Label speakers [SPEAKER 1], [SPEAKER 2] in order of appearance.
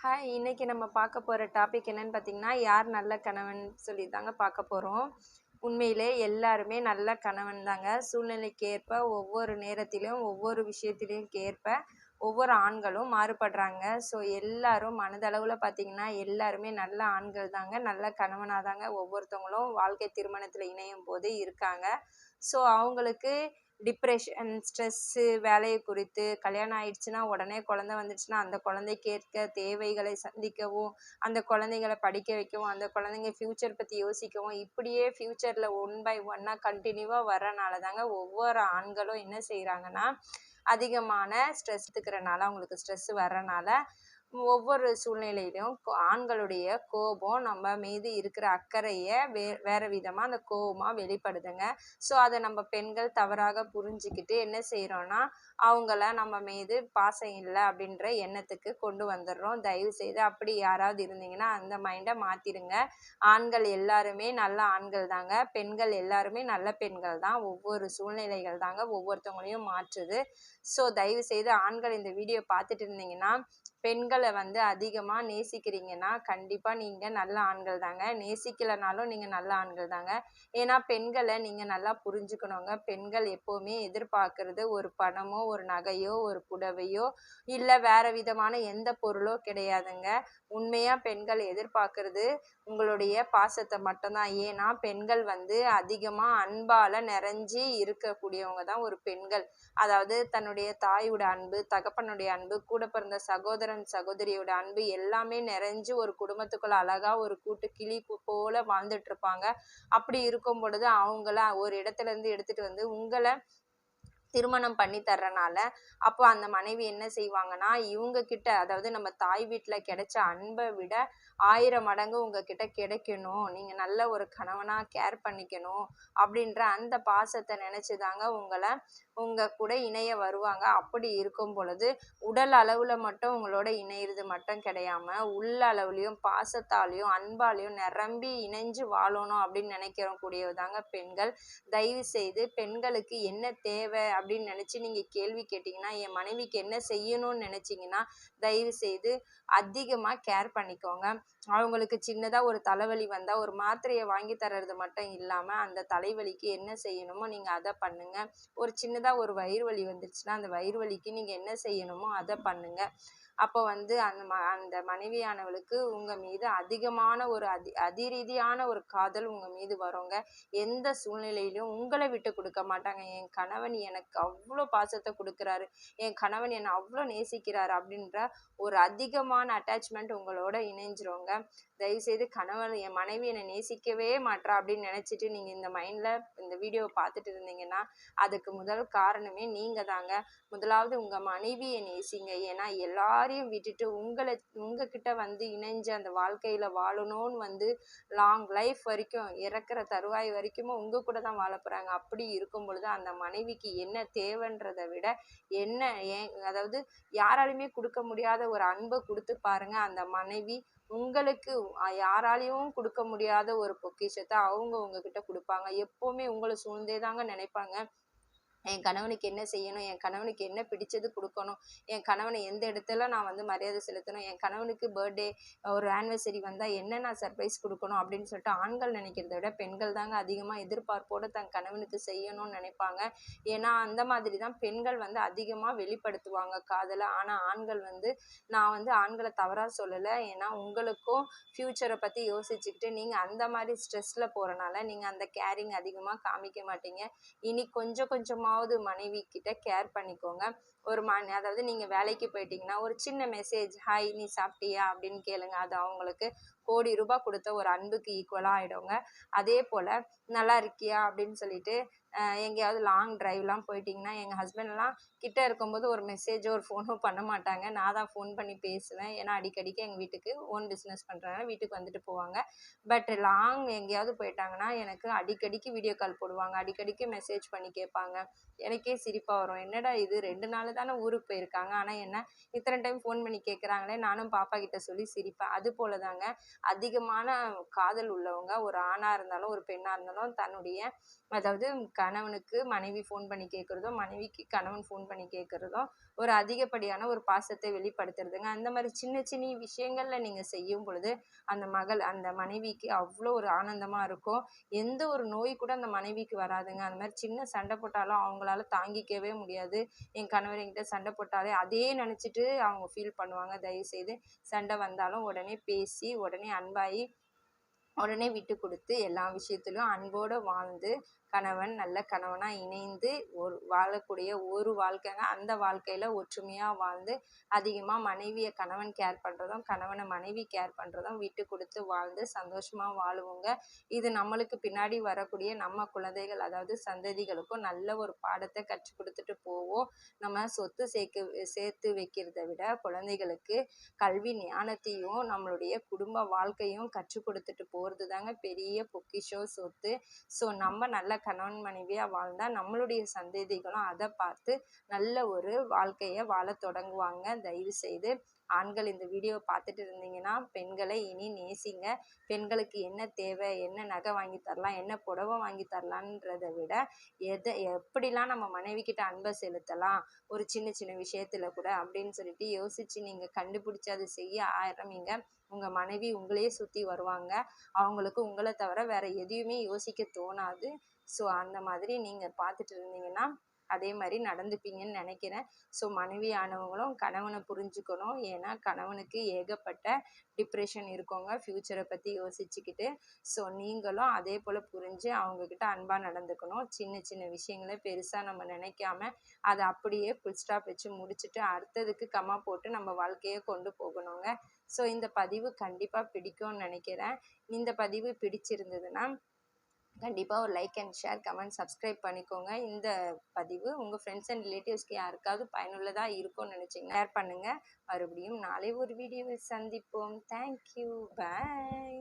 [SPEAKER 1] Hi இன்றைக்கி நம்ம பார்க்க போகிற டாபிக் என்னன்னு பார்த்தீங்கன்னா யார் நல்ல கணவன் சொல்லி தாங்க பார்க்க போகிறோம் உண்மையிலே எல்லாருமே நல்ல கணவன் தாங்க. சூழ்நிலைக்கு ஏற்ப ஒவ்வொரு நேரத்திலும் ஒவ்வொரு விஷயத்திலையும் ஏற்ப ஒவ்வொரு ஆண்களும் மாறுபடுறாங்க. ஸோ எல்லாரும் மனதளவில் பார்த்தீங்கன்னா எல்லாருமே நல்ல ஆண்கள் தாங்க. நல்ல கணவனாக தாங்க ஒவ்வொருத்தவங்களும் வாழ்க்கை திருமணத்தில் இணையும் போது இருக்காங்க. ஸோ அவங்களுக்கு டிப்ரெஷன் ஸ்ட்ரெஸ்ஸு வேலையை குறித்து கல்யாணம் ஆயிடுச்சுன்னா உடனே குழந்த வந்துடுச்சுன்னா அந்த குழந்தைக்கு ஏற்க தேவைகளை சந்திக்கவும் அந்த குழந்தைங்கள படிக்க வைக்கவும் அந்த குழந்தைங்க ஃப்யூச்சர் பற்றி யோசிக்கவும் இப்படியே ஃப்யூச்சரில் ஒன் பை ஒன்னாக கண்டினியூவாக வர்றனால தாங்க ஒவ்வொரு ஆண்களும் என்ன செய்கிறாங்கன்னா அதிகமான ஸ்ட்ரெஸ் எடுத்துக்கிறனால அவங்களுக்கு ஸ்ட்ரெஸ் வர்றனால ஒவ்வொரு சூழ்நிலையிலும் ஆண்களுடைய கோபம் நம்ம மீது இருக்கிற அக்கறையை வே வேறு விதமாக அந்த கோபமாக வெளிப்படுதுங்க. ஸோ அதை நம்ம பெண்கள் தவறாக புரிஞ்சுக்கிட்டு என்ன செய்கிறோன்னா அவங்கள நம்ம மீது பாசம் இல்லை அப்படின்ற எண்ணத்துக்கு கொண்டு வந்துடுறோம். தயவு செய்து அப்படி யாராவது இருந்தீங்கன்னா அந்த மைண்டை மாற்றிடுங்க ஆண்கள் எல்லாருமே நல்ல ஆண்கள் தாங்க. பெண்கள் எல்லாருமே நல்ல பெண்கள் தான். ஒவ்வொரு சூழ்நிலைகள் தாங்க ஒவ்வொருத்தவங்களையும் மாற்றுது. ஸோ தயவு செய்து ஆண்கள் இந்த வீடியோ பார்த்துட்டு இருந்தீங்கன்னா பெண்களை வந்து அதிகமாக நேசிக்கிறீங்கன்னா கண்டிப்பாக நீங்கள் நல்ல ஆண்கள் தாங்க. நேசிக்கலைனாலும் நீங்கள் நல்ல ஆண்கள் தாங்க. ஏன்னா பெண்களை நீங்கள் நல்லா புரிஞ்சுக்கணுங்க. பெண்கள் எப்போவுமே எதிர்பார்க்கறது ஒரு பணமோ ஒரு நகையோ ஒரு புடவையோ இல்லை வேறு விதமான எந்த பொருளோ கிடையாதுங்க. உண்மையாக பெண்கள் எதிர்பார்க்கறது உங்களுடைய பாசத்தை மட்டும்தான். ஏன்னா பெண்கள் வந்து அதிகமாக அன்பால் நிறைஞ்சி இருக்கக்கூடியவங்க தான் ஒரு பெண்கள். அதாவது தன்னுடைய தாயோட அன்பு தகப்பனுடைய அன்பு கூட பிறந்த சகோதரன் சகோதரியோட அன்பு எல்லாமே நிறைஞ்சு ஒரு குடும்பத்துக்குள்ள அழகா ஒரு கூட்டு கிளி போல வாழ்ந்துட்டு இருப்பாங்க அப்படி இருக்கும் பொழுது அவங்கள ஒரு இடத்துல இருந்து எடுத்துட்டு வந்து உங்களை திருமணம் பண்ணி தர்றனால அப்போ அந்த மனைவி என்ன செய்வாங்கன்னா இவங்க கிட்ட அதாவது நம்ம தாய் வீட்டில் கிடைச்ச அன்பை விட ஆயிரம் மடங்கு உங்ககிட்ட கிடைக்கணும். நீங்கள் நல்ல ஒரு கணவனாக கேர் பண்ணிக்கணும் அப்படின்ற அந்த பாசத்தை நினச்சி தாங்க உங்களை உங்கள் கூட இணைய வருவாங்க. அப்படி இருக்கும் பொழுது உடல் அளவில் மட்டும் உங்களோட இணையிறது மட்டும் கிடையாம உள்ள அளவுலையும் பாசத்தாலையும் அன்பாலையும் நிரம்பி இணைஞ்சு வாழணும் அப்படின்னு நினைக்கிற கூடியதாங்க பெண்கள். தயவு செய்து பெண்களுக்கு என்ன தேவை அப்படின்னு நினச்சி நீங்கள் கேள்வி கேட்டிங்கன்னா என் மனைவிக்கு என்ன செய்யணும்னு நினச்சிங்கன்னா தயவு செய்து அதிகமாக கேர் பண்ணிக்கோங்க. அவங்களுக்கு சின்னதாக ஒரு தலைவலி வந்தால் ஒரு மாத்திரையை வாங்கி தர்றது மட்டும் இல்லாமல் அந்த தலைவலிக்கு என்ன செய்யணுமோ நீங்கள் அதை பண்ணுங்கள் ஒரு சின்னதாக ஒரு வயிறு வலி வந்துருச்சுன்னா அந்த வயிறு வலிக்கு நீங்கள் என்ன செய்யணுமோ அதை பண்ணுங்கள் அப்போ வந்து அந்த ம அந்த மனைவியானவளுக்கு உங்கள் மீது அதிகமான ஒரு அதி அதிரீதியான ஒரு காதல் உங்கள் மீது வருங்க. எந்த சூழ்நிலையிலும் உங்களை விட்டு கொடுக்க மாட்டாங்க. என் கணவன் எனக்கு அவ்வளோ பாசத்தை கொடுக்குறாரு. என் கணவன் என்னை அவ்வளோ நேசிக்கிறாரு அப்படின்ற ஒரு அதிகமான அட்டாச்மெண்ட் உங்களோட இணைஞ்சிருங்க. தயவுசெய்து கணவன் என் மனைவி என்னை நேசிக்கவே மாட்டா அப்படின்னு நினச்சிட்டு நீங்கள் இந்த மைண்டில் இந்த வீடியோவை பார்த்துட்டு இருந்தீங்கன்னா அதுக்கு முதல் காரணமே நீங்கள் தாங்க முதலாவது உங்கள் மனைவியை நேசிங்க. ஏன்னா எல்லாரையும் விட்டுட்டு உங்களை உங்ககிட்ட வந்து இணைஞ்சு அந்த வாழ்க்கையில் வாழணும்னு வந்து லாங் லைஃப் வரைக்கும் இறக்குற தருவாய் வரைக்கும் உங்கள் கூட தான் வாழ போகிறாங்க அப்படி இருக்கும் பொழுது அந்த மனைவிக்கு என்ன தேவைன்றதை விட என்ன ஏன் அதாவது யாராலையுமே கொடுக்க முடியாத ஒரு அன்பை கொடுத்து பாருங்க. அந்த மனைவி உங்களுக்கு யாராலையும் கொடுக்க முடியாத ஒரு பொக்கிஷத்தை அவங்க உங்ககிட்ட கொடுப்பாங்க. எப்போவுமே உங்களை சூழ்ந்தே தாங்க நினைப்பாங்க. என் கணவனுக்கு என்ன செய்யணும்? என் கணவனுக்கு என்ன பிடிச்சது கொடுக்கணும்? என் கணவனை எந்த இடத்துல நான் வந்து மரியாதை செலுத்தணும்? என் கணவனுக்கு பர்த்டே ஒரு ஆனிவர்சரி வந்தால் என்ன நான் சர்ப்ரைஸ் கொடுக்கணும்? அப்படின்னு சொல்லிட்டு ஆண்கள் நினைக்கிறத விட பெண்கள் தாங்க அதிகமாக எதிர்பார்ப்போடு தன் கணவனுக்கு செய்யணும்னு நினைப்பாங்க. ஏன்னா அந்த மாதிரி தான் பெண்கள் வந்து அதிகமாக வெளிப்படுத்துவாங்க காதலை. ஆனால் ஆண்கள் வந்து நான் வந்து ஆண்களை தவறாக சொல்லலை. ஏன்னா உங்களுக்கும் ஃப்யூச்சரை பற்றி யோசிச்சுக்கிட்டு நீங்கள் அந்த மாதிரி ஸ்ட்ரெஸ்ஸில் போகிறனால நீங்கள் அந்த கேரிங் அதிகமாக காமிக்க மாட்டீங்க. இனி கொஞ்சம் கொஞ்சமாக கொஞ்சமாவது மனைவி கிட்ட கேர் பண்ணிக்கோங்க. ஒரு மன அதாவது நீங்கள் வேலைக்கு போயிட்டீங்கன்னா ஒரு சின்ன மெசேஜ் ஹாய் நீ சாப்பிட்டியா? அப்படின்னு கேளுங்க. அது அவங்களுக்கு கோடி ரூபாய் கொடுத்த ஒரு அன்புக்கு ஈக்குவலாக ஆகிடுங்க அதே போல் நல்லா இருக்கியா? அப்படின்னு சொல்லிட்டு எங்கேயாவது லாங் ட்ரைவ்லாம் போயிட்டிங்கன்னா எங்கள் ஹஸ்பண்ட்லாம் கிட்ட இருக்கும்போது ஒரு மெசேஜோ ஒரு ஃபோனோ பண்ண மாட்டாங்க. நான் தான் ஃபோன் பண்ணி பேசுவேன். ஏன்னா அடிக்கடிக்கு எங்கள் வீட்டுக்கு ஓன் பிஸ்னஸ் பண்ணுறதுனால வீட்டுக்கு வந்துட்டு போவாங்க. பட் லாங் எங்கேயாவது போயிட்டாங்கன்னா எனக்கு அடிக்கடிக்கு வீடியோ கால் போடுவாங்க. அடிக்கடிக்கு மெசேஜ் பண்ணி கேட்பாங்க. எனக்கே சிரிப்பாக வரும். என்னடா இது? ரெண்டு நாள் தானே ஊருக்கு போயிருக்காங்க. ஆனால் என்ன? இத்தனை டைம் ஃபோன் பண்ணி கேட்குறாங்களே நானும் பாப்பா கிட்ட சொல்லி சிரிப்பேன். அது போல தாங்க அதிகமான காதல் உள்ளவங்க ஒரு ஆணாக இருந்தாலும் ஒரு பெண்ணாக இருந்தாலும் தன்னுடைய அதாவது க கணவனுக்கு மனைவி ஃபோன் பண்ணி கேட்குறதும் மனைவிக்கு கணவன் ஃபோன் பண்ணி கேட்குறதும் ஒரு அதிகப்படியான ஒரு பாசத்தை வெளிப்படுத்துறதுங்க. அந்த மாதிரி சின்ன சின்ன விஷயங்களில் நீங்கள் செய்யும் பொழுது அந்த மகள் அந்த மனைவிக்கு அவ்வளோ ஒரு ஆனந்தமாக இருக்கும் எந்த ஒரு நோய் கூட அந்த மனைவிக்கு வராதுங்க. அந்த மாதிரி சின்ன சண்டை போட்டாலும் அவங்களால தாங்கிக்கவே முடியாது. என் கணவர் என்கிட்ட சண்டை போட்டாலே அதே நினச்சிட்டு அவங்க ஃபீல் பண்ணுவாங்க. தயவுசெய்து சண்டை வந்தாலும் உடனே பேசி உடனே அன்பாகி உடனே விட்டு கொடுத்து எல்லா விஷயத்துலையும் அன்போடு வாழ்ந்து கணவன் நல்ல கணவனாக இணைந்து ஒரு வாழக்கூடிய ஒரு வாழ்க்கைங்க. அந்த வாழ்க்கையில் ஒற்றுமையாக வாழ்ந்து அதிகமாக மனைவியை கணவன் கேர் பண்ணுறதும் கணவனை மனைவி கேர் பண்ணுறதும் விட்டு கொடுத்து வாழ்ந்து சந்தோஷமாக வாழுவோங்க. இது நம்மளுக்கு பின்னாடி வரக்கூடிய நம்ம குழந்தைகள் அதாவது சந்ததிகளுக்கும் நல்ல ஒரு பாடத்தை கற்றுக் கொடுத்துட்டு போவோம். நம்ம சொத்து சேர்க்க சேர்த்து வைக்கிறத விட குழந்தைகளுக்கு கல்வி ஞானத்தையும் நம்மளுடைய குடும்ப வாழ்க்கையும் கற்றுக் கொடுத்துட்டு போகிறது தாங்க பெரிய பொக்கிஷம் சொத்து. ஸோ நம்ம நல்ல கணவன் மனைவியாக வாழ்ந்தால் நம்மளுடைய சந்ததிகளும் அதை பார்த்து நல்ல ஒரு வாழ்க்கையை வாழ தொடங்குவாங்க. தயவு செய்து ஆண்கள் இந்த வீடியோவை பார்த்துட்டு இருந்தீங்கன்னா பெண்களை இனி நேசிங்க. பெண்களுக்கு என்ன தேவை என்ன நகை வாங்கி தரலாம் என்ன புடவை வாங்கி தரலான்றதை விட எதை எப்படிலாம் நம்ம மனைவிக்கிட்ட அன்பை செலுத்தலாம் ஒரு சின்ன சின்ன விஷயத்துல கூட அப்படின்னு சொல்லிட்டு யோசிச்சு நீங்கள் கண்டுபிடிச்சி அதை செய்ய ஆரம்பிங்க. உங்கள் மனைவி உங்களையே சுற்றி வருவாங்க. அவங்களுக்கு உங்களை தவிர வேற எதையுமே யோசிக்க தோணாது. ஸோ அந்த மாதிரி நீங்கள் பார்த்துட்டு இருந்தீங்கன்னா அதே மாதிரி நடந்துப்பீங்கன்னு நினைக்கிறேன். ஸோ மனைவி ஆனவங்களும் கணவனை புரிஞ்சுக்கணும். ஏன்னா கணவனுக்கு ஏகப்பட்ட டிப்ரெஷன் இருக்கவங்க ஃப்யூச்சரை பற்றி யோசிச்சுக்கிட்டு. ஸோ நீங்களும் அதே போல் புரிஞ்சு அவங்கக்கிட்ட அன்பாக நடந்துக்கணும். சின்ன சின்ன விஷயங்களை பெருசாக நம்ம நினைக்காம அதை அப்படியே ஃபுல் ஸ்டாப் வச்சு முடிச்சுட்டு அடுத்ததுக்கு கம்மா போட்டு நம்ம வாழ்க்கையை கொண்டு போகணுங்க. ஸோ இந்த பதிவு கண்டிப்பாக பிடிக்கும்னு நினைக்கிறேன். இந்த பதிவு பிடிச்சிருந்ததுன்னா கண்டிப்பாக ஒரு like and share comment subscribe பண்ணிக்கோங்க. இந்த பதிவு உங்கள் ஃப்ரெண்ட்ஸ் அண்ட் ரிலேட்டிவ்ஸ்க்கு யாருக்காவது பயனுள்ளதாக இருக்கும்னு நினச்சிங்க ஷேர் பண்ணுங்கள் மறுபடியும் நாளை ஒரு வீடியோவில் சந்திப்போம். Thank you bye